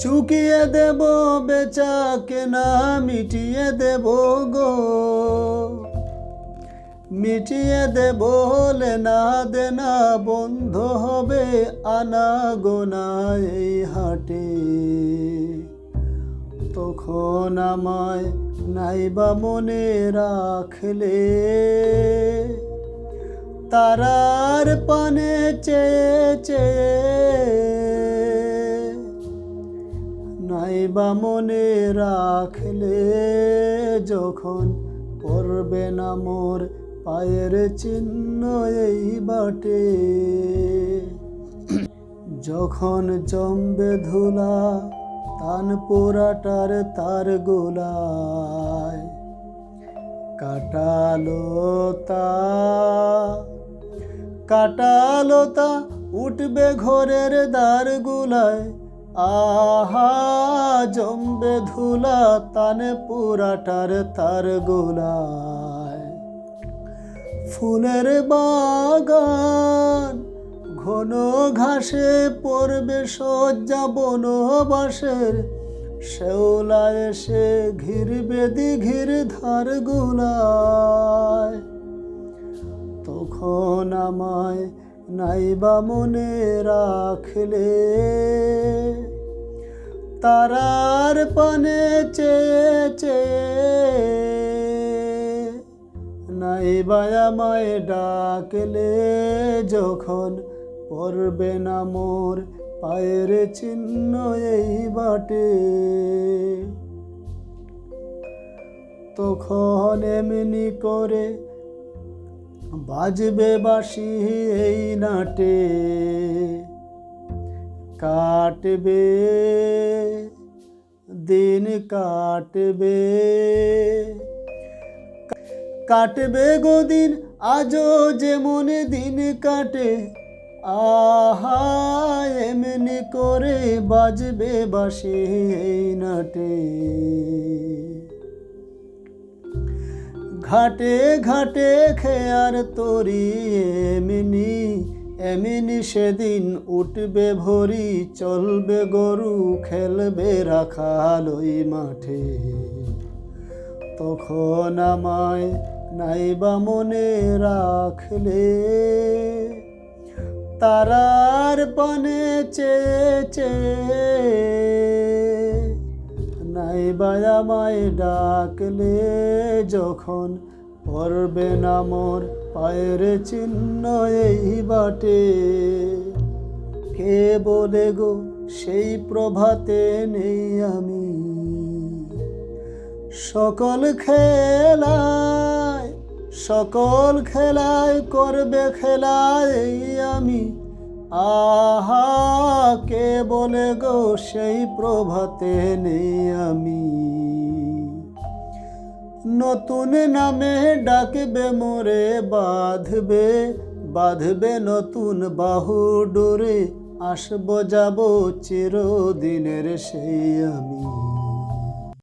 চুকিয়ে দেব বেচা কেনা মিটিয়ে দেব গো। মিটিয়ে দেব লেনা দেনা বন্ধ হবে আনা গোনা এই হাটে। তখন আমায় নাইবা মনে রাখলে, তারার পানে চেয়ে চেয়ে নাইবা মনে রাখলে যখন পড়বে না মোর পায়ের চিহ্ন এই বাটে। যখন জমবে ধুলা তান পোড়াটার তার গোলায় কাটালো তা কাটালো তা, উঠবে ঘরের দ্বার গুলায় আহা, জমবে ধুলা, তানে পুরাটার তার গোলায়। ফুলের বাগান, ঘন ঘাসে পড়বে সজ্জা বনবাসের। শেওলা এসে ঘিরবে দিঘির ধার গুলায়। তখন আমায় নাইবা মনে রাখলে তারার পানে চেয়ে চেয়ে নাইবা আমায় ডাকলে যখন পড়বে না মোর পায়ের চিহ্ন এই বাটে। তখন এমনি করে বাজবে বাসি এই নাটে, কাটবে, দিন কাটবে। কাটবে গো দিন, আজও যেমন দিন কাটে, আহা, এমনি করে বাজবে বাসি এই নাটে। ঘাটে ঘাটে খেয়ার তরি এমনি এমনি সেদিন উঠবে ভরি, চলবে গরু, খেলবে রাখাল ওই মাঠে। তখন আমায় নাইবা মনে রাখলে, তারার পানে চেয়ে চেয়ে নাইবা আমায় ডাকলে যখন পড়বে না মোর পায়ের চিহ্ন এই বাটে। কে বলে গো সেই প্রভাতে নেই আমি? সকল খেলায় সকল খেলায় করবে খেলায় আমি। আহা কে বলে, গো, সেই প্রভাতে নেই আমি। নতুন নামে ডাকবে, মোরে বাঁধবে বাঁধবে নতুন বাহু ডোরে। আসব, যাব চিরদিনের সেই আমি।